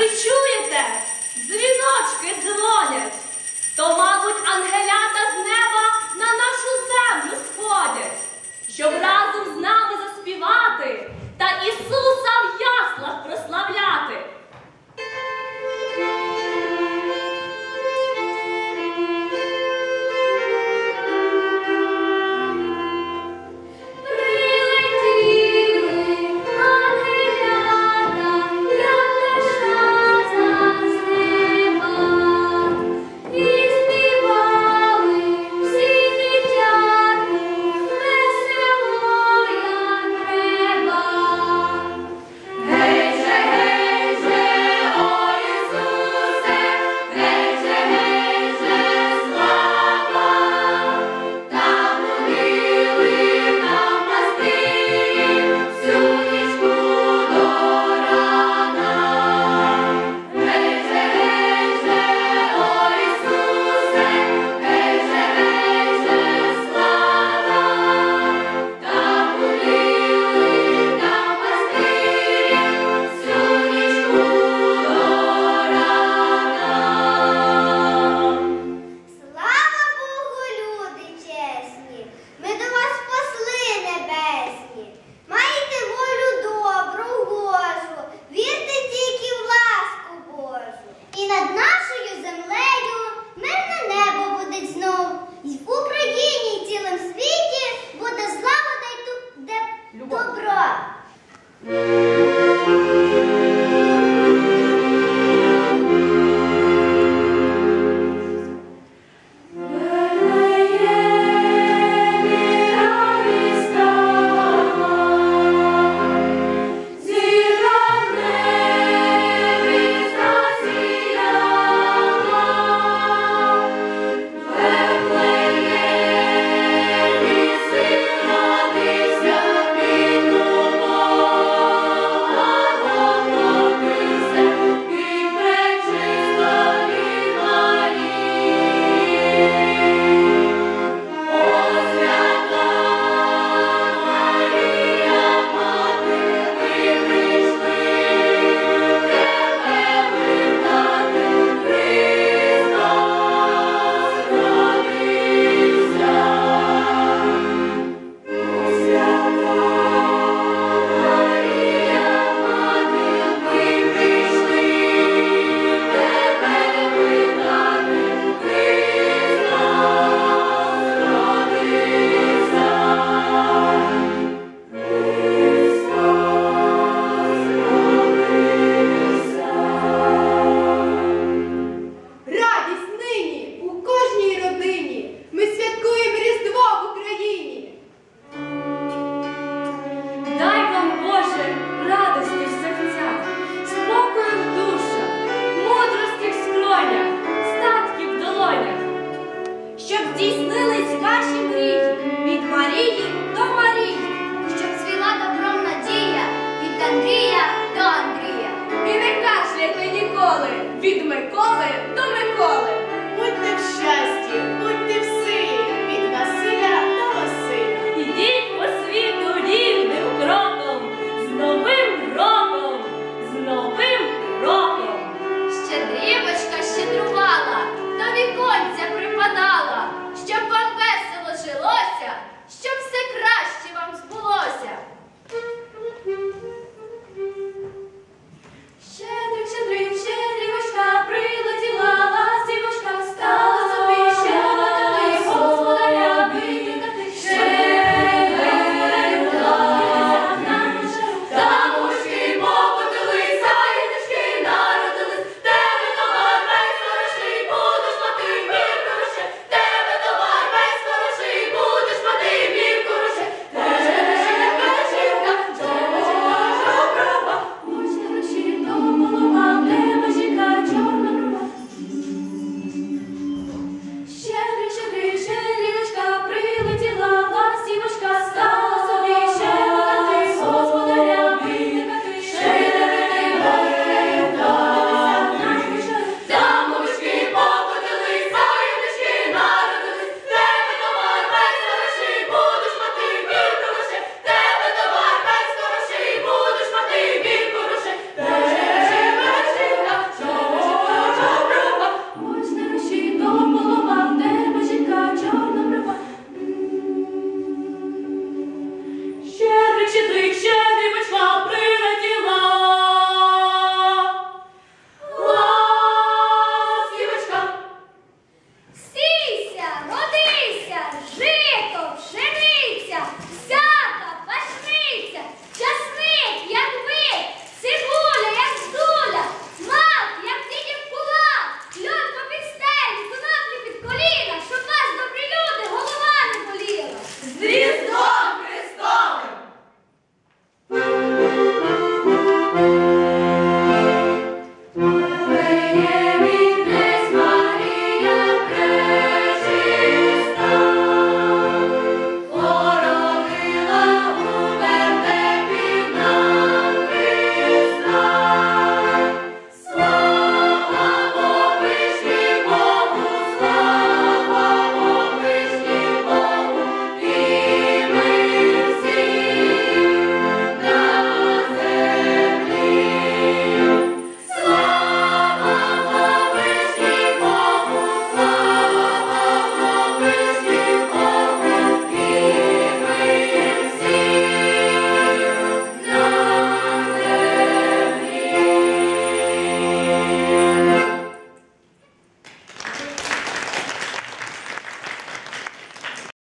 Ви чуєте? Дзвіночки дзвонять, то, мабуть, ангелята з неба на нашу землю сходять, щоб разом з нами заспівати та Ісуса в яслах проспівати.